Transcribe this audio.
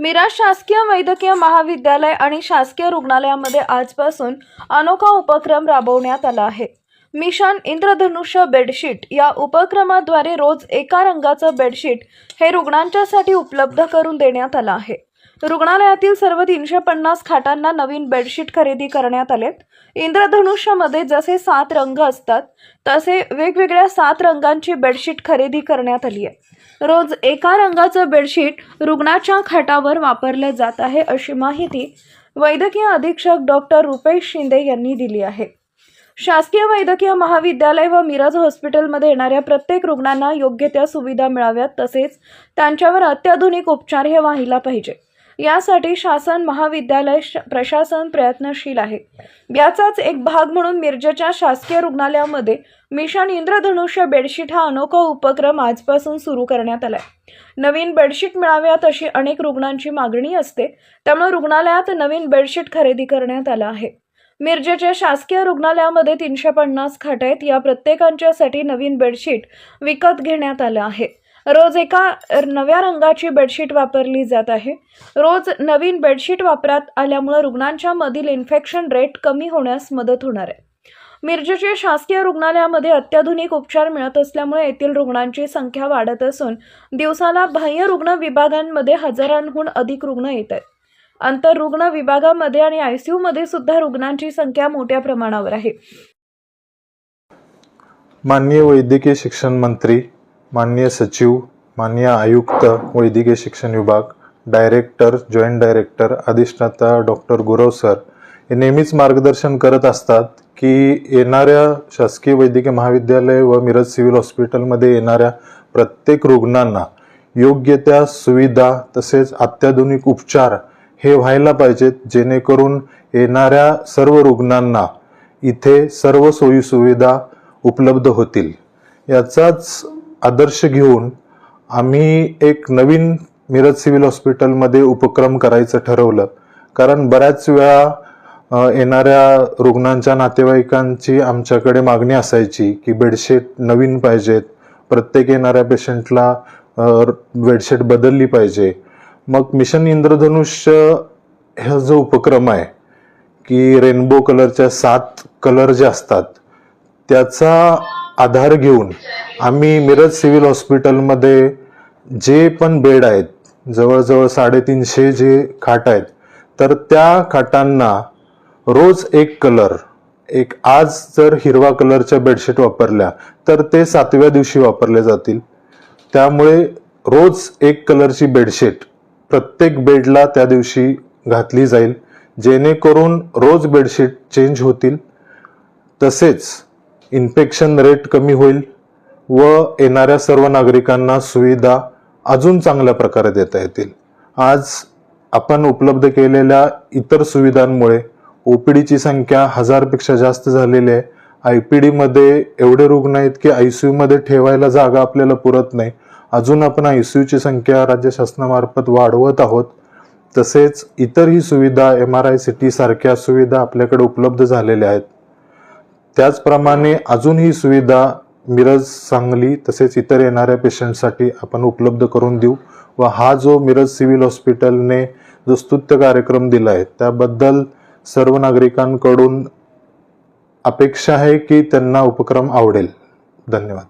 मिराज शासकीय वैद्यकीय महाविद्यालय आणि शासकीय रुग्णालयामध्ये आजपासून अनोखा उपक्रम राबवण्यात आला आहे. मिशन इंद्रधनुष्य बेडशीट या उपक्रमाद्वारे रोज एका रंगाचं बेडशीट हे रुग्णांच्यासाठी उपलब्ध करून देण्यात आलं आहे. रुग्णालयातील सर्व तीनशे पन्नास खाटांना नवीन बेडशीट खरेदी करण्यात आलेत. इंद्रधनुष्यामध्ये जसे सात रंग असतात तसे वेगवेगळ्या सात रंगांची बेडशीट खरेदी करण्यात आली आहे. रोज एका रंगाचं बेडशीट रुग्णाच्या खाटावर वापरलं जात आहे अशी माहिती वैद्यकीय अधीक्षक डॉक्टर रुपेश शिंदे यांनी दिली आहे. शासकीय वैद्यकीय महाविद्यालय व मिरज हॉस्पिटलमध्ये येणाऱ्या प्रत्येक रुग्णांना योग्य त्या सुविधा मिळाव्यात तसेच त्यांच्यावर अत्याधुनिक उपचार हे व्हायला पाहिजे. यासाठी शासन महाविद्यालय श- प्रशासन प्रयत्नशील आहे. याचाच एक भाग म्हणून मिरजेच्या शासकीय रुग्णालयामध्ये मिशन इंद्रधनुष्य बेडशीट हा अनोखा उपक्रम आजपासून सुरू करण्यात आलाय. नवीन बेडशीट मिळाव्यात अशी अनेक रुग्णांची मागणी असते त्यामुळे रुग्णालयात नवीन बेडशीट खरेदी करण्यात आला आहे. मिरजेच्या शासकीय रुग्णालयामध्ये तीनशे पन्नास खाट आहेत या प्रत्येकांच्यासाठी नवीन बेडशीट विकत घेण्यात आलं आहे. रोज एका नव्या रंगाची बेडशीट वापरली जात आहे. रोज नवीन बेडशीट वापरात आल्यामुळे रुग्णांच्या मधील इन्फेक्शन रेट कमी होण्यास मदत होणार आहे. मिरजेच्या शासकीय रुग्णालयामध्ये अत्याधुनिक उपचार मिळत असल्यामुळे येथील रुग्णांची संख्या वाढत असून दिवसाला बाह्य रुग्ण विभागांमध्ये हजारांहून अधिक रुग्ण येत आहेत. आंतररुग्ण विभागामध्ये आणि आयसीयू मध्ये सुद्धा रुग्णांची संख्या मोठ्या प्रमाणावर आहे. माननीय वैद्यकीय शिक्षण मंत्री माननीय सचिव माननीय आयुक्त वैद्यकीय शिक्षण विभाग डायरेक्टर जॉईंट डायरेक्टर अधिष्ठाता डॉक्टर गुरव सर हे नेहमीच मार्गदर्शन करत असतात की येणाऱ्या शासकीय वैद्यकीय महाविद्यालय व मिरज सिव्हिल हॉस्पिटलमध्ये येणाऱ्या प्रत्येक रुग्णांना योग्य त्या सुविधा तसेच अत्याधुनिक उपचार हे व्हायला पाहिजेत जेणेकरून येणाऱ्या सर्व रुग्णांना इथे सर्व सोयीसुविधा उपलब्ध होतील. याचाच आदर्श घेऊन आम्ही एक नवीन मिरज सिव्हिल हॉस्पिटलमध्ये उपक्रम करायचं ठरवलं. कारण बऱ्याच वेळा येणाऱ्या रुग्णांच्या नातेवाईकांची आमच्याकडे मागणी असायची की बेडशीट नवीन पाहिजेत. प्रत्येक येणाऱ्या पेशंटला बेडशीट बदलली पाहिजे. मग मिशन इंद्रधनुष्य हा जो उपक्रम आहे की रेनबो कलरच्या सात कलर जे असतात त्याचा आधार घेऊन आम्ही मिरज सिव्हिल हॉस्पिटलमध्ये जे पण बेड आहेत जवळजवळ साडेतीनशे जे खाट आहेत तर त्या खाटांना रोज एक कलर एक आज जर हिरवा कलरच्या बेडशीट वापरल्या तर ते सातव्या दिवशी वापरले जातील. त्यामुळे रोज एक कलरची बेडशीट प्रत्येक बेडला त्या दिवशी घातली जाईल जेणेकरून रोज बेडशीट चेंज होतील. तसेच इन्फेक्शन रेट कमी होईल व येणाऱ्या सर्व नागरिकांना सुविधा अजून चांगल्या प्रकारे देता येतील. आज आपण उपलब्ध केलेल्या इतर सुविधांमुळे ओ पी डीची संख्या हजारपेक्षा जास्त झालेली आहे. आय पी डीमध्ये एवढे रुग्ण आहेत की आय सी यूमध्ये ठेवायला जागा आपल्याला पुरत नाही. अजून आपण आय सी यूची संख्या राज्य शासनामार्फत वाढवत आहोत. तसेच इतरही सुविधा एम आर आय सी टीसारख्या सुविधा आपल्याकडे उपलब्ध झालेल्या आहेत. त्याचप्रमाणे अजून ही सुविधा मिरज सांगली तसेच इतर येणाऱ्या पेशंटसाठी आपण उपलब्ध करून देऊ व हा जो मिरज सिव्हिल हॉस्पिटलने जो स्तुत्य कार्यक्रम दिला आहे त्याबद्दल सर्व नागरिकांकडून अपेक्षा आहे की त्यांना उपक्रम आवडेल. धन्यवाद.